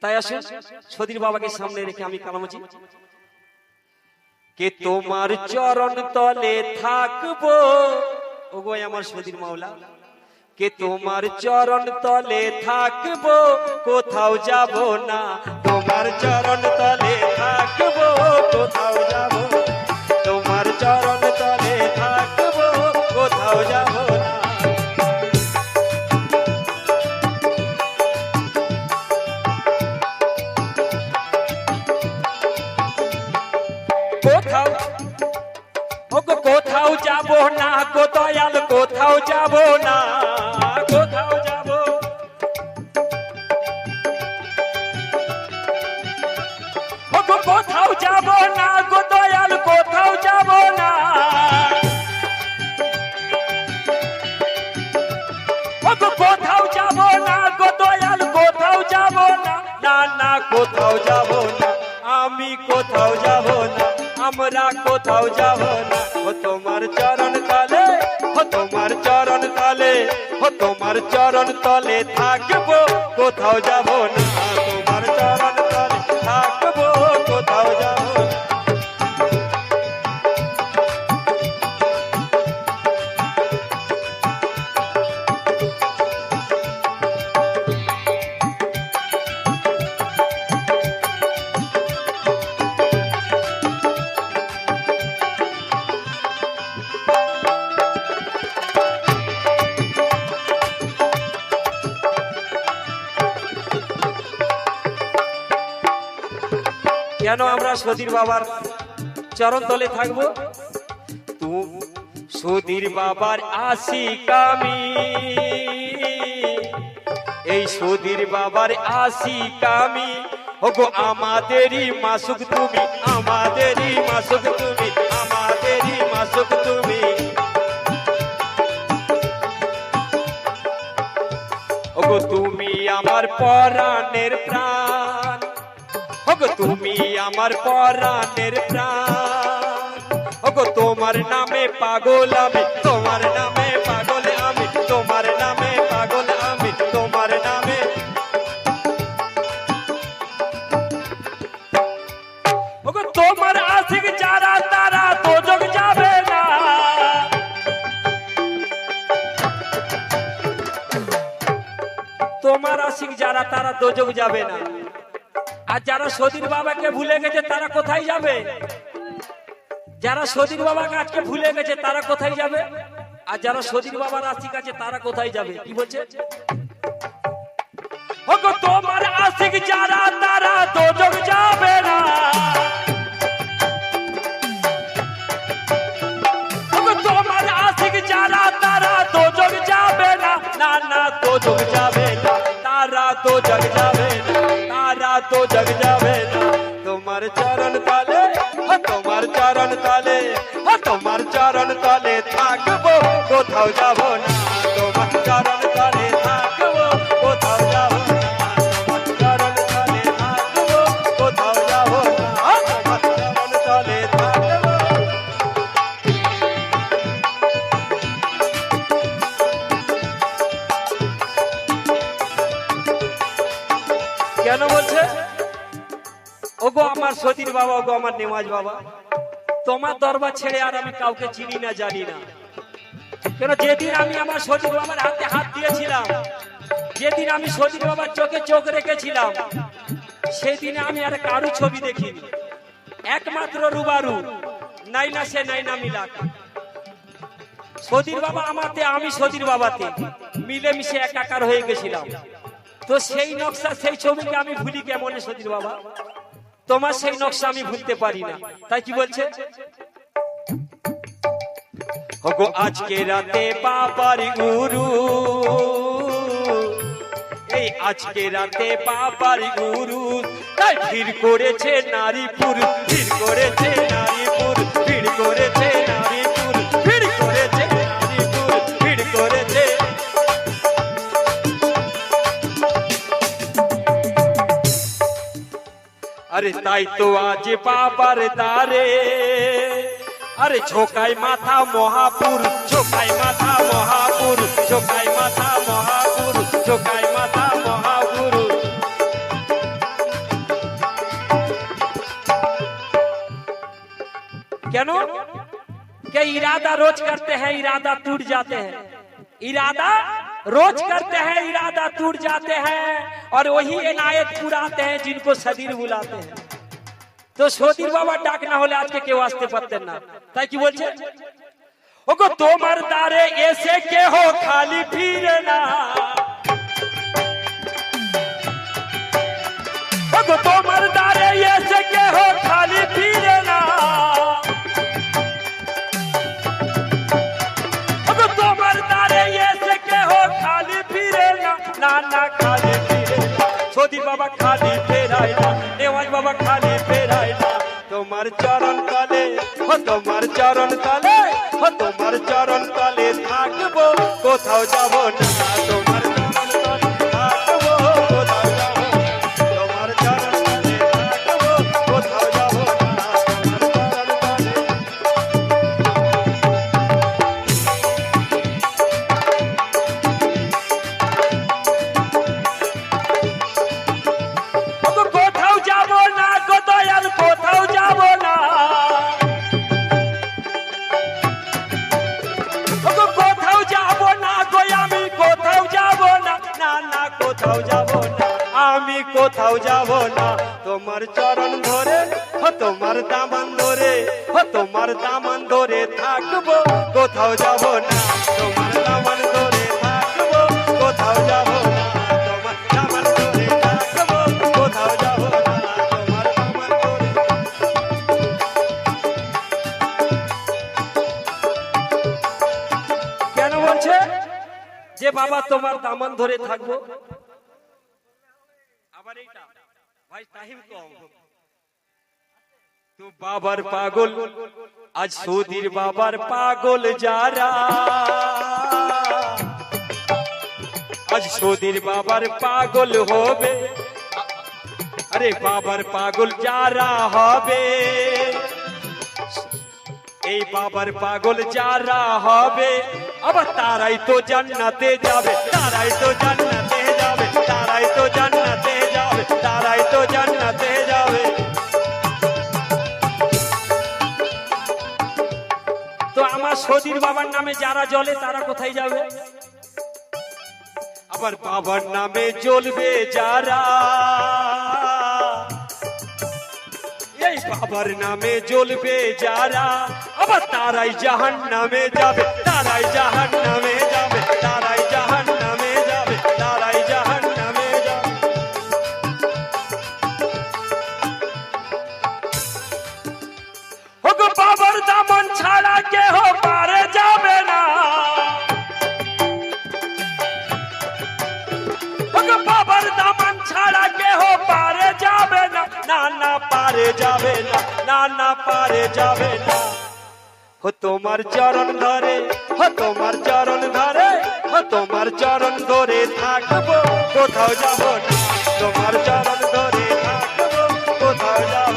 তাই আসুন সদীর বাবাকে সামনে রেখে আমি কালামুচি। কে তোমার চরণ তলে থাকব? ওগো আমার সদীর মাওলা। কে তোমার চরণ তলে থাকব? কোথাও যাব না। তোমার চরণ তলে থাকব, কোথাও যাব। তোমার চরণ কোথাও যাব না, আমরা কোথাও যাব না। ও তোমার চরণ তলে, ও তোমার চরণ তলে, ও তোমার চরণ তলে থাকব, কোথাও যাব না। তোমার চরণ তলে থাকব। সদীর বাবার চরণ তলে থাকব। তুম সদীর বাবার আশিক আমি। এই সদীর বাবার আশিক আমি। ওগো, আমাদেরই মাসুক তুমি, আমাদেরই মাসুক তুমি, আমাদেরই মাসুক তুমি। ওগো, তুমি আমার পরাণের প্রাণ। ওগো, তুমি আমার পরাণের প্রাণ। ওগো, তোমার নামে পাগল আমি, তোমার নামে পাগল আমি, তোমার নামে পাগল আমি, তোমার নামে। ওগো, তোমার আশিক যারা, তারা তো যোগ যাবে না। তোমার আশিক যারা, তারা দোজক যাবে না। আর যারা সদীর বাবাকে ভুলে গেছে, তারা কোথায় যাবে? যারা সদীর বাবাকে আজকে ভুলে গেছে, তারা কোথায় যাবে? আর যারা সদীর বাবার আশিক আছে, তারা কোথায় যাবে? কি বলছে? তোমার আশিক যারা, তারা দোজক যাবে না। তোমার আশিক যারা, তারা দোজক যাবে না। না না দোজক যাবে না। তারা তো যাবে তো জগ যাবে না। তোমার চরণ তলে তোমার চরণ তলে তোমার চরণ তলে থাকব, কোথাও যাব না। তোমার চরণ তলে থাকব আমার সতীর বাবা ওগো আমার নেমাজ বাবা। তোমার দরবার ছেড়ে আর আমি কাউকে চিনি না, জানি না। কেন, যেদিন আমি আমার সতীর বাবার হাতে হাত দিয়েছিলাম, যেদিন আমি সতীর বাবার চোখে চোখ রেখেছিলাম, সেদিনে আমি আর কারু ছবি দেখিনি। একমাত্র রুবারু, নাই না সে, নাই না মিলাক। সতীর বাবা আমাতে, আমি সতীর বাবাতে, মিলেমিশে একাকার হয়ে গেছিলাম। তো সেই নকশা, সেই ছবিকে আমি ভুলি কেমন সতীর বাবা? তোমার সেই নকশা আমি ভুলতে পারি না। তাই কি বলছে? হগো আজকে রাতে বাবার গুরু এই আজকে রাতে বাবার গুরু তাই ভিড় করেছে নারীপুর, ভিড় করেছে নারীপুর, ভিড় করেছে নারীপুর अरे ताई तो आज पापर तारे अरे छोकाई माथा महापुर छोकाई माथा महापुर छोकाई माथा महापुर छोकाई माथा महापुर। क्या? नो क्या इरादा रोज करते हैं, इरादा टूट जाते हैं। इरादा रोज करते हैं इरादा टूट जाते हैं और वही इनायत पुराते हैं जिनको सदीर बुलाते हैं তো সদীর বাবা ডাক না হলে আজকে কেউ আসতে পারতেন না তাই কি বলছে ওগো তোমার দ্বারে এসে কেহ খালি ফিরে না বাবা খালি ফেরাই না নেওয়াজ বাবা খালি ফেরাই না তোমার চরণ তলে ও তোমার চরণ তলে ও তোমার চরণ তলে থাকব, কোথাও যাব না, তোমার ধরে ও তোমার দামান ধরে ও তোমার দামান ধরে থাকব, কোথাও যাব না, তোমার দামান ধরে থাকব, কোথাও যাব ধরে থাকব যে বাবা তোমার দামান ধরে থাকব। আবার এইটা, ভাই টাইম কম। বাবার পাগল। আজ সুধীর বাবার পাগল যারা। আজ সুধীর বাবার পাগল হবে। আরে বাবার পাগল যারা হবে। এই বাবার পাগল যারা হবে, আবার তারাই তো জান্নাতে যাবে, তারাই তো জান্নাতে যাবে, তারাই তো জান্নাতে যাবে, তারাই তো জান্নাতে তো আমার সদীর বাবার নামে যারা জ্বলে, তারা কোথায় যাবে? আবার বাবার নামে জ্বলবে যারা। এই বাবার নামে জ্বলবে যারা, আবার তারাই জাহান নামে যাবে, তারাই জাহান নামে যাবে, তারাই যাবে না। ও তোমার চরণ ধরে ও তোমার চরণ ধরে ও তোমার চরণ ধরে থাকব, কোথাও যাব তোমার চরণ ধরে কোথাও যাব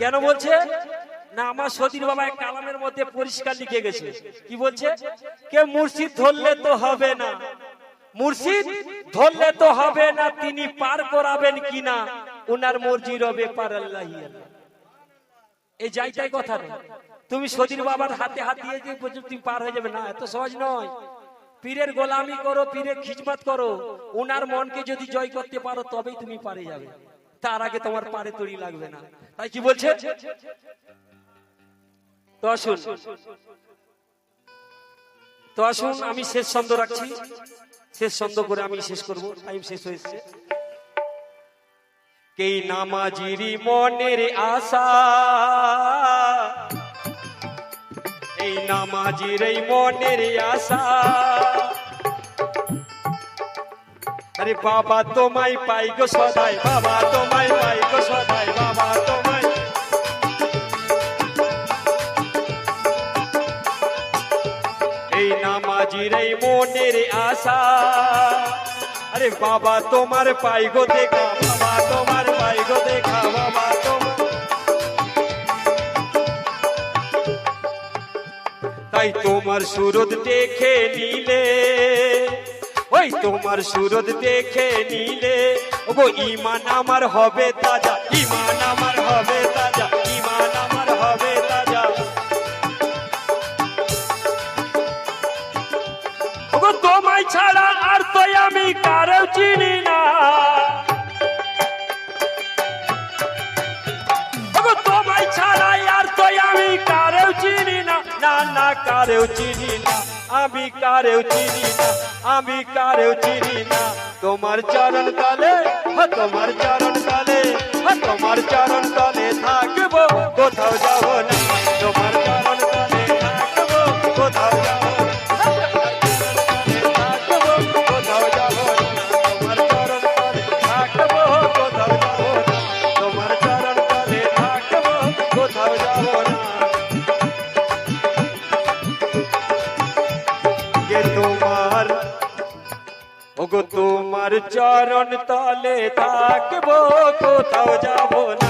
কেন বলছে? না আমার সতীর বাবা এক কালামের মধ্যে পরিষ্কার লিখে গেছে। কি বলছে? কে মুর্শিদ ধরলে তো হবে না। মুর্শিদ ধরলে তো হবে না তিনি পার করাবেন কিনা? উনার মর্জি রবে পার আল্লাহ এই যাইটাই কথা না তুমি সতীর বাবার হাতে হাত দিয়ে যে তুমি পার হয়ে যাবে না এত সহজ নয়। পীরের গোলামি করো পীরের খিজমত করো। উনার মনকে যদি জয় করতে পারো তবেই তুমি পারে যাবে। তার আগে তোমার পারে তৈরি লাগবে না। তাই কি বলছে? তো আসুন। তো আসুন, আমি শেষ ছন্দ রাখছি। শেষ ছন্দ করে আমি শেষ টাইম শেষ হয়েছে কেই নামাজিরি মনের আশা? এই নামাজির এই মনের আশা? আরে বাবা তোমায় পাই গো সদাই, বাবা তোমায় পাই গো সদাই, বাবা তোমায় নিরেই মনের আশা। আরে বাবা, তোমার পাই গো দেখা, বাবা, তোমার পাই গো দেখা, বাবা তাই তোমার সুরত দেখে নিলে, ওই তোমার সুরত দেখে নিলে ও ইমান আমার হবে তাজা, ইমান আমি কারেও চিনি না, আমি কারেও চিনি না। তোমার চরণ তলে হ্যাঁ, তোমার চরণ তলে হ্যাঁ, তোমার চরণ তলে থাকব, কোথাও যাব না। তোমার চরণ তলে থাকব কোথাও যাব না।